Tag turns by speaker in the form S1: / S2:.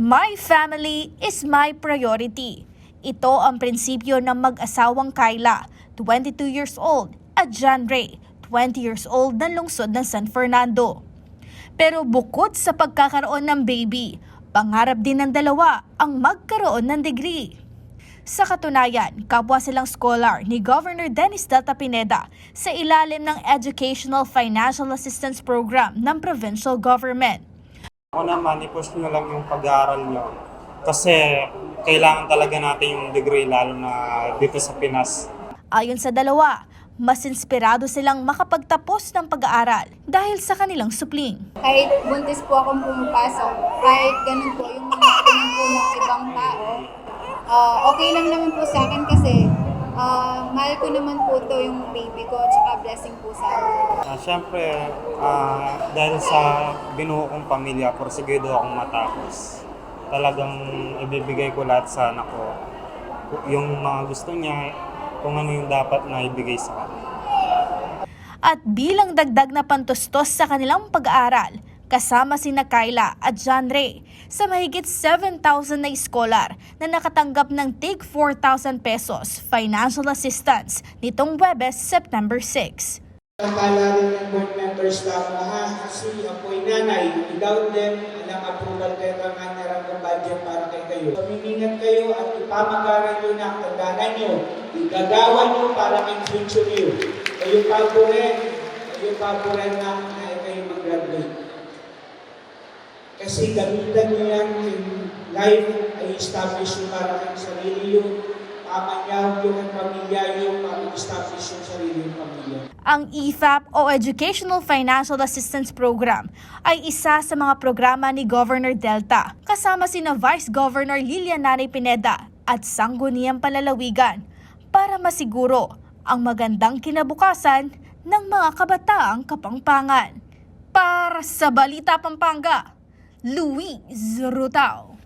S1: My family is my priority. Ito ang prinsipyo ng mag-asawang Kyla, 22 years old, at John Ray, 20 years old ng lungsod ng San Fernando. Pero bukod sa pagkakaroon ng baby, pangarap din ng dalawa ang magkaroon ng degree. Sa katunayan, kapwa silang scholar ni Governor Dennis Data Pineda sa ilalim ng Educational Financial Assistance Program ng provincial government.
S2: Ako naman, i-push nyo lang yung pag-aaral nyo. Kasi kailangan talaga natin yung degree, lalo na dito sa Pinas.
S1: Ayon sa dalawa, mas inspirado silang makapagtapos ng pag-aaral dahil sa kanilang supling.
S3: kahit buntis po akong pumapasok, kahit ganun po yung mga tingin po ng ibang tao, ah, okay lang naman po sa akin kasi ah, mahal ko naman po to yung baby ko, tsaka blessing po sa akin.
S2: Uh, Siyempre, ah, dahil sa binuo kong pamilya, porsigido akong matapos. Talagang ibibigay ko lahat sa anak ko. Yung mga gusto niya, kung ano yung dapat na ibigay sa kanya.
S1: At bilang dagdag na pantustos sa kanilang pag-aaral, kasama sina Kyla at John Ray sa mahigit 7,000 na scholar na nakatanggap ng TIG 4,000 pesos financial assistance nitong Webes, September 6.
S4: Akala rin ng board members lang na ha, kasi apoy nanay, without them, ilang approval kayo ng budget para kay kayo. Paminingat kayo at ipamagaran nyo na ang tandaan nyo, igagawa nyo para kay future nyo. Kayo bago rin, kayo bago rin na, na kayo mag-graduate. Kasi gamitan yan in life, ay establish nyo para kay sarili nyo, pamanyaw yung pamilya nyo, ma-establish yung sarili yung pamilya.
S1: Ang EFAP o Educational Financial Assistance Program ay isa sa mga programa ni Governor Delta kasama sina Vice Governor Lilian Nanay Pineda at Sangguniang Palalawigan para masiguro ang magandang kinabukasan ng mga kabataang kapangpangan. Para sa Balita Pampanga, Luis Rutao.